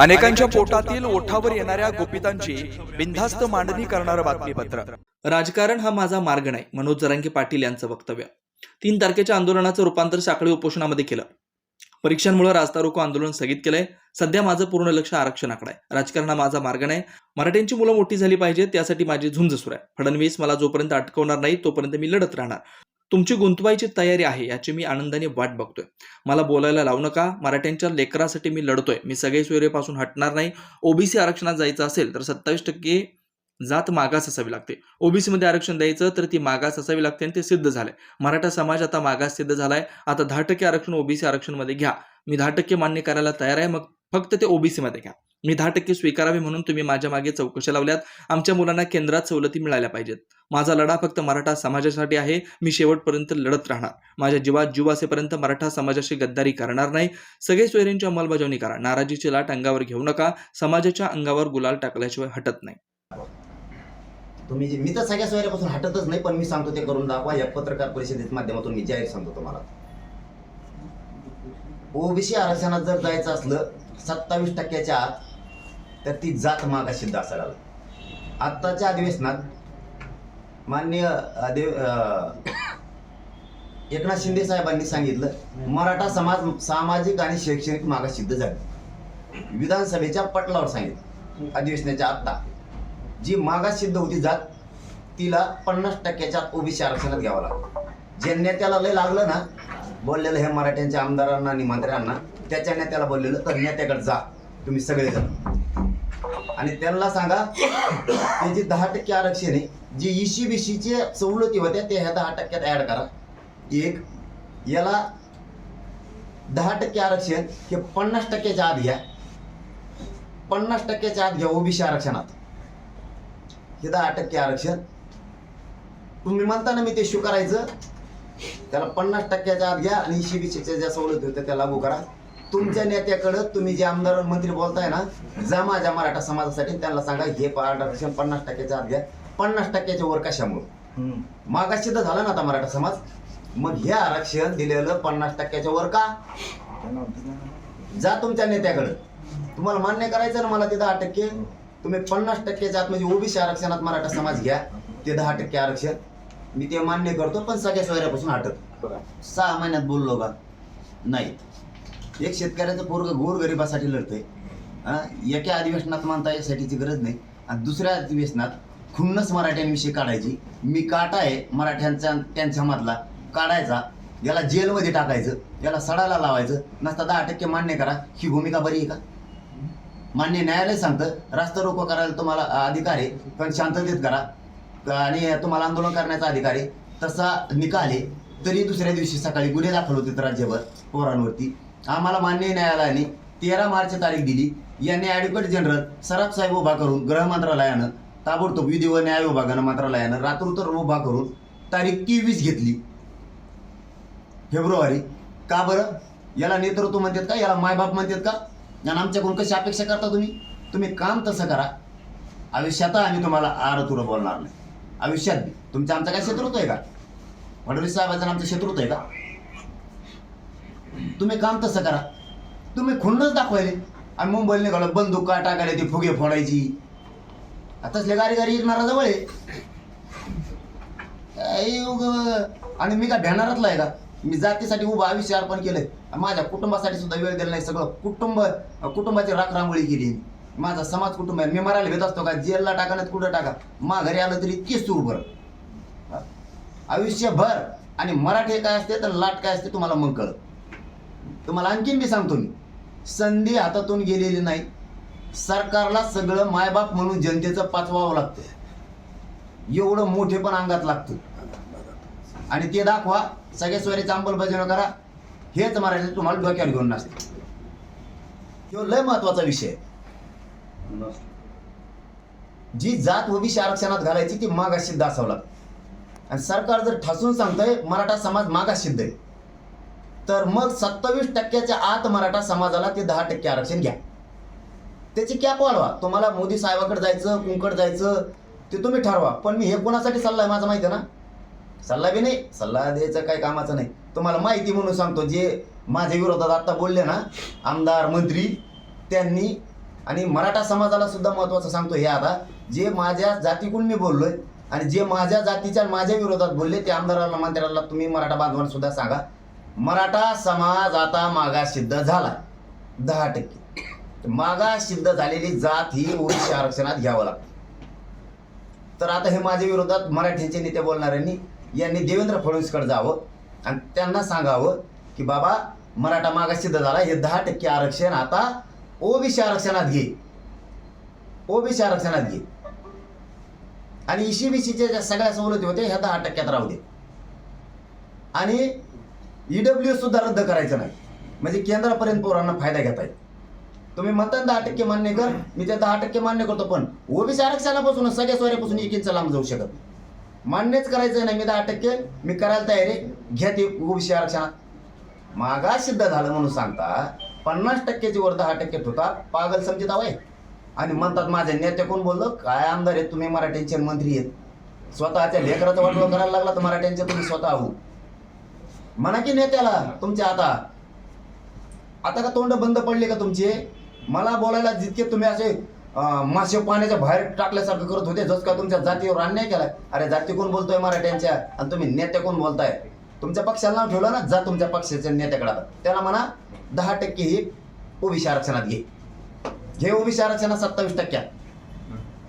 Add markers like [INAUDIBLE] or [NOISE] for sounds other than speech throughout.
अनेकांच्या पोटातील ओठावर येणाऱ्या गोपितांची बिनधास्त मांडणी करणारं बातमीपत्र. राजकारण हा माझा मार्ग नाही मनोज जरांगे पाटील यांचं वक्तव्य. तीन तारखेच्या आंदोलनाचं रूपांतर साखळी उपोषणामध्ये केलं. परीक्षांमुळे रास्ता रोको आंदोलन स्थगित केलंय. सध्या माझं पूर्ण लक्ष आरक्षणाकडे आहे. राजकारण हा माझा मार्ग नाही. मराठ्यांची मुलं मोठी झाली पाहिजे त्यासाठी माझी झुंज सुरू आहे. फडणवीस मला जोपर्यंत अटकवणार नाही तोपर्यंत मी लढत राहणार. तुमची गुंतवायची तयारी आहे याची मी आनंदाने वाट बघतोय. मला बोलायला लावू नका मराठ्यांच्या लेकरासाठी मी लढतोय. मी सगळे सोयरेपासून हटणार नाही. ओबीसी आरक्षणात जायचं असेल तर सत्तावीस टक्के जात मागास असावी लागते. ओबीसीमध्ये आरक्षण द्यायचं तर ती मागास असावी लागते आणि ते सिद्ध झालंय. मराठा समाज आता मागास सिद्ध झालाय. आता दहा टक्के आरक्षण ओबीसी आरक्षणमध्ये घ्या. मी दहा टक्के मान्य करायला तयार आहे. मग फक्त ते ओबीसीमध्ये घ्या. मी दहा टक्के स्वीकारावे म्हणून तुम्ही माझ्या मागे चौकशी लावल्यात. आमच्या मुलांना केंद्रात सवलती मिळाल्या पाहिजेत. माझा लढा फक्त मराठा समाजासाठी आहे. मी शेवटपर्यंत लढत राहणार. माझ्या जीवात जीव असेपर्यंत मराठा समाजाशी गद्दारी करणार नाही. सगळे सोयऱ्यांची अंमलबजावणी करा. नाराजीची लाट अंगावर घेऊ नका. समाजाच्या अंगावर गुलाल टाकल्याशिवाय हटत नाही. तुम्ही जे मी तर सगळ्या सोयऱ्यापासून हटतच नाही पण मी सांगतो ते करून दाखवा. या पत्रकार परिषदेत माध्यमातून मी जाहीर सांगतो तुम्हाला. ओबीसी आरक्षणात जर जायचं असलं सत्तावीस टक्क्याच्या आत तर ती जात मागा सिद्ध असायला आत्ताच्या अधिवेशनात माननीय देव एकनाथ शिंदे साहेबांनी सांगितलं मराठा समाज सामाजिक आणि शैक्षणिक मागास सिद्ध झाली. विधानसभेच्या पटलावर सांगितलं अधिवेशनाच्या आत्ता. जी मागास सिद्ध होती जात तिला पन्नास टक्क्याच्या ओबीसी आरक्षणात घ्यावं लागलं. जे नेत्याला लय लागलं ना बोललेलं हे मराठ्यांच्या आमदारांना आणि मंत्र्यांना त्याच्या नेत्याला बोललेलं तर नेत्याकडे जा तुम्ही सगळेजण. आणि त्यांना सांगा त्याची दहा टक्के आरक्षण आहे जी इशी बिशीचे सवलती होत्या त्या ह्या दहा टक्क्यात ऍड करा. एक याला दहा टक्के आरक्षण हे पन्नास टक्क्याच्या आत घ्या. पन्नास टक्क्याच्या आत घ्या ओबीसी आरक्षणात. हे दहा टक्के आरक्षण. तुम्ही म्हणता ना मी ते स्वीकारायचं. त्याला पन्नास टक्क्याच्या आत घ्या आणि इशी बिशीच्या ज्या सवलती होत्या त्या लागू करा. तुमच्या नेत्याकडं तुम्ही जे आमदार मंत्री बोलताय ना जा माझ्या मराठा समाजासाठी त्यांना सांगा हे आरक्षण पन्नास टक्क्याच्या आत घ्या. पन्नास टक्क्याच्या वर कशामुळं? मागाशी तर झाला ना आता मराठा समाज? मग हे आरक्षण दिलेलं पन्नास टक्क्याच्या वर का? जा तुमच्या नेत्याकडं. तुम्हाला मान्य करायचं ना मला ते दहा टक्के? तुम्ही पन्नास टक्क्याच्या आत म्हणजे ओबीसी आरक्षणात मराठा समाज घ्या ते दहा टक्के आरक्षण. मी ते मान्य करतो पण सगळ्या सोयऱ्यापासून हटत. सहा महिन्यात बोललो का? नाही. एक शेतकऱ्याचं पोरग गोर गरिबासाठी लढतंय. एका अधिवेशनात मानता यासाठीची गरज नाही. आणि दुसऱ्या अधिवेशनात खुन्नस मराठ्यांविषयी काढायची. मी काटा आहे मराठ्यांचा त्यांच्या मधला. काढायचा. याला जेलमध्ये टाकायचं. याला सडाला लावायचं. नसता दहा टक्के मान्य करा. ही भूमिका बरी आहे का? मान्य न्यायालय सांगतं रास्ता रोको करायला तुम्हाला अधिकार आहे पण शांततेत करा. आणि तुम्हाला आंदोलन करण्याचा अधिकार आहे. तसा निकाल आहे. तरी दुसऱ्या दिवशी सकाळी गुन्हे दाखल होते राज्यभर पोरांवरती. आम्हाला मान्य न्यायालयाने तेरा मार्च तारीख दिली. यांनी ॲडव्होकेट जनरल सराफ साहेब उभा करून गृह मंत्रालयानं ताबडतोब विधी व न्याय विभागानं मंत्रालयानं रात्रोतर उभा करून तारीख तेवीस घेतली. फेब्रुवारी. का बरं? याला नेतृत्व म्हणतात का? याला मायबाप म्हणतात का? आणि आमच्याकडून कशी अपेक्षा करता तुम्ही? तुम्ही काम तसं करा. आयुष्यात आम्ही तुम्हाला आरतुरं बोलणार नाही. आयुष्यात तुमचा आमचा काय शत्रुत्व आहे का? फडणवीस साहेबांचं आमचा आमचं शत्रुत्व आहे का? तुम्ही काम तसं करा. तुम्ही खुन्नच दाखवायले. आणि मुंबईला निघालं बंदूक का टाकायला ती फुगे फोडायची. आताच गारी गारी येणारा जवळ आहे. आणि मी काय भ्यानारातला आहे का? मी जातीसाठी उभं आयुष्य अर्पण केलंय. माझ्या कुटुंबासाठी सुद्धा वेळ दिला नाही सगळं. कुटुंब कुटुंबाची राखरांगोळी केली माझा समाज कुटुंब आहे. मी मरायला भेट असतो का? जेलला टाका नाही कुठं टाका? मा घरी आलं तरी इतकीच तूर आयुष्यभर. आणि मराठी काय असते तर लाट काय असते तुम्हाला मग कळत. तुम्हाला आणखीन मी सांगतो मी. संधी हातातून गेलेली नाही. सरकारला सगळं मायबाप म्हणून जनतेचं पाचवावं लागतं एवढं मोठे पण अंगात लागतं आणि ते दाखवा सगळ्या सोयरीचं अंमलबजावणी करा. हेच मराठी तुम्हाला डोक्यावर घेऊन नसते. ह्यो लय महत्त्वाचा विषय. जी जात ओबीसी आरक्षणात घालायची ती मागास सिद्ध असावं लागतं. आणि सरकार जर ठासून सांगतंय मराठा समाज मागास सिद्ध आहे. तर मग सत्तावीस टक्क्याच्या आत मराठा समाजाला ते दहा टक्के आरक्षण घ्या. त्याची कॅप वाढवा. तुम्हाला मोदी साहेबाकडे जायचं कुंकड जायचं ते तुम्ही ठरवा. पण मी हे कोणासाठी सल्ला आहे? माझा माहिती आहे ना? सल्ला बी नाही. सल्ला द्यायचं काही कामाचं नाही. तुम्हाला माहिती म्हणून सांगतो जे माझ्या विरोधात आत्ता बोलले ना आमदार मंत्री त्यांनी आणि मराठा समाजाला सुद्धा महत्वाचं सांगतो हे आता. जे माझ्या जातीकडून मी बोललोय आणि जे माझ्या जातीच्या माझ्या विरोधात बोलले ते आमदाराला मंत्र्याला तुम्ही मराठा बांधवांना सुद्धा सांगा. मराठा समाज आता मागास सिद्ध झाला दहा टक्के. मागास सिद्ध झालेली जात ही ओबीसी आरक्षणात घ्यावं लागतं. तर आता हे माझ्या विरोधात मराठीचे नेते बोलणाऱ्यांनी यांनी देवेंद्र फडणवीसकडे जावं आणि त्यांना सांगावं की बाबा मराठा मागास सिद्ध झाला हे दहा टक्के आरक्षण आता ओबीसी आरक्षणात घे. ओबीसी आरक्षणात घे. आणि ईसीबीसीच्या ज्या सगळ्या सवलती होत्या ह्या दहा टक्क्यात राहू दे. आणि ईडब्ल्यू सुद्धा रद्द करायचं नाही. म्हणजे केंद्रापर्यंत पोरांना फायदा घेता येईल. तुम्ही म्हणता दहा टक्के मान्य कर मी ते दहा टक्के मान्य करतो पण ओबीसी आरक्षणापासून सगळ्या सोयऱ्यापासून एक इंच लांब जाऊ शकत नाही. मान्यच करायचं नाही मी दहा टक्के मी करायला तयार आहे घ्या ते ओबीसी आरक्षणात मागास सिद्ध झालं म्हणून सांगता पन्नास टक्क्याची वर दहा टक्के होता पागल समजित आहे आणि म्हणतात माझ्या नेते कोण बोललो? काय आमदार आहेत तुम्ही? मराठ्यांचे मंत्री आहेत. स्वतःच्या लेकराचं वाटवा करायला लागला तर मराठ्यांचे तुम्ही स्वतः आहोत म्हणा की नेत्याला तुमच्या आता. आता का तोंड बंद पडले का तुमचे? मला बोलायला जितके तुम्ही असे मासे पाण्याच्या बाहेर टाकल्यासारखं करत होते जस का तुमच्या जातीवर अन्याय केलाय. अरे जाती कोण बोलतोय मराठ्यांच्या? आणि तुम्ही नेत्या कोण बोलताय? तुमच्या पक्षाला नाव ठेवलं ना जा तुमच्या पक्षाच्या नेत्याकडे आता. त्याला म्हणा दहा टक्के ही ओबीसी आरक्षणात घे. घे ओबीसी आरक्षणात सत्तावीस टक्क्या.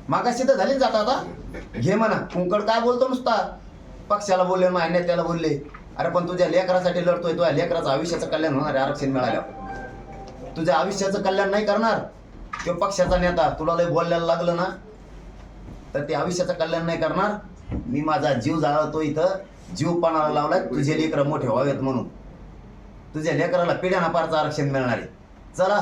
मागाशी तर झाली जात आता? घे म्हणा. कुंकड काय बोलतो नुसता? पक्षाला बोलले माझ्या नेत्याला बोलले. अरे पण तुझ्या लेकरासाठी लढतोय तुझ्या लेकराचं आयुष्याचं कल्याण होणार आहे आरक्षण मिळाल्यावर. तुझ्या आयुष्याचं कल्याण नाही करणार तो पक्षाचा नेता तुला लय बोलायला लागलं ना? तर ते आयुष्याचं कल्याण नाही करणार. मी माझा जीव जाळतो इथं जीव पाणाला लावलाय तुझे लेकरं मोठे व्हावेत म्हणून. तुझ्या लेकराला पिढ्याना पारचं आरक्षण मिळणार आहे. चला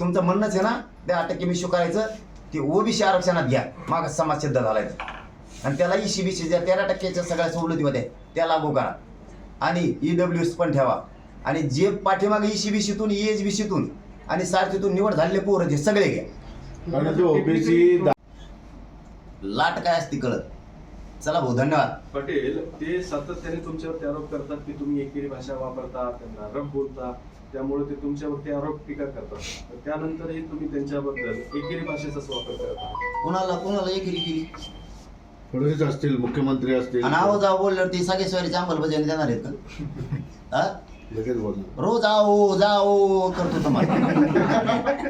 तुमचं म्हणणंच आहे ना त्या टक्के मी स्वीकारायचं ते ओबीसी आरक्षणात घ्या. माग समाज सिद्ध झालाय. आणि त्याला इशी ज्या तेरा टक्क्याच्या सगळ्या सवलती होत्या त्या लागू करा. आणि ईडब्ल्यू पण ठेवा. आणि जे पाठीमागे इशी बीसीतून एच बीसीतून आणि सारथीतून निवड झालेले पोरं जे सगळे घ्या. कारण जो ओबीसी लाट काय असती कळत. चला भाऊ धन्यवाद. पटेल ते सातत्याने तुमच्यावरती आरोप करतात की तुम्ही एकेरी भाषा वापरता त्यांना रफ बोलता. त्यामुळे ते तुमच्यावरती आरोप टीका करतात. तर त्यानंतरही तुम्ही त्यांच्याबद्दल एकेरी भाषेचाच वापर करत कुणाला कुणाला एकेरी केली? फडणवीस असतील मुख्यमंत्री असतील. आणि आहो जाऊ बोलल्यावर ती सगळे स्वारीची अंमलबजावणी देणार आहेत का? [LAUGHS] हा? लगेच बोलणार. रोज आओ जाओ करतो तुम्हाला.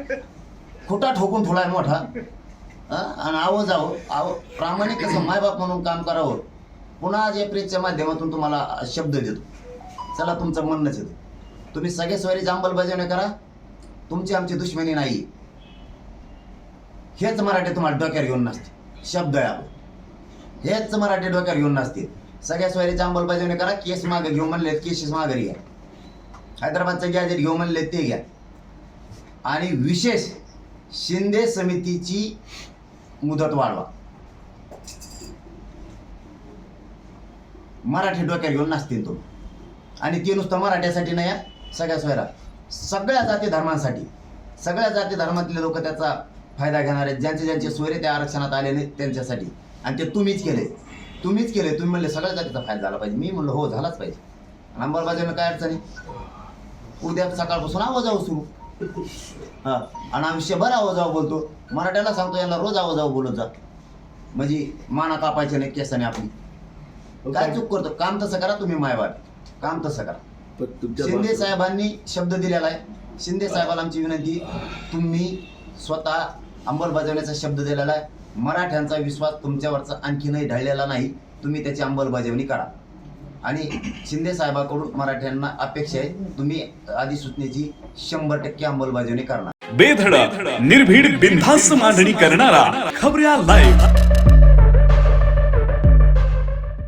[LAUGHS] खोटा ठोकून ठेवलाय मोठा. हा? आणि आहो जाओ आहो प्रामाणिक कसं मायबाप म्हणून काम करावं. पुन्हा आज या प्रेसच्या माध्यमातून तुम्हाला शब्द देतो. चला तुमचं म्हणणंच येतं तुम्ही सगळे स्वारीची अंमलबजावणी करा. तुमची आमची दुश्मनी नाही. हेच मराठी तुम्हाला डोक्यावर घेऊन नसते. शब्द आहे आपला. हेच मराठी डोक्यावर घेऊन नसतील सगळ्या स्वारीची अंमलबजावणी करा केस मागे घेऊ म्हणले केसेस मागे घ्या हैदराबादचं गॅजेट घेऊ म्हणले ते घ्या. आणि विशेष शिंदे समितीची मुदत वाढवा. मराठी डोक्यात घेऊन नसतील तो आणि ते नुसतं मराठ्यासाठी नाही सगळ्या सोयरा. सगळ्या जाती धर्मांसाठी. सगळ्या जाती धर्मातले लोक त्याचा फायदा घेणार आहेत. ज्यांचे ज्यांचे सोयरे त्या आरक्षणात आले नाहीत त्यांच्यासाठी. आणि ते तुम्हीच केले. तुम्हीच केले तुम्ही म्हणले सगळ्या जातीचा फायदा झाला पाहिजे. मी म्हणलं हो झालाच पाहिजे. आणि अंमलबजावणी काय अडचणी उद्या सकाळपासून आवाजावं सुरू. हा. आणि आयुष्यभर आवाजावं बोलतो. मराठ्याला सांगतो यांना रोज आवाजावं बोलत जा. म्हणजे माना कापायचे नाही केसाने आपली. काय चूक करतो? काम तसं करा तुम्ही मायबाप. काम तसं करा. शिंदे साहेबांनी शब्द दिलेला आहे. शिंदे साहेबाला आमची विनंती तुम्ही स्वतः अंमलबजावण्याचा शब्द दिलेला आहे. मराठ्यांचा विश्वास तुमच्यावरचा आणखीनही ढळलेला नाही. तुम्ही त्याची अंमलबजावणी करा. आणि शिंदे साहेबाकडून मराठ्यांना अपेक्षा आहे तुम्ही अधिसूचनेची शंभर टक्के अंमलबजावणी करणार. बेधड निर्भीड बिनधास्त मांडणी करणारा खबऱ्या लाईव्ह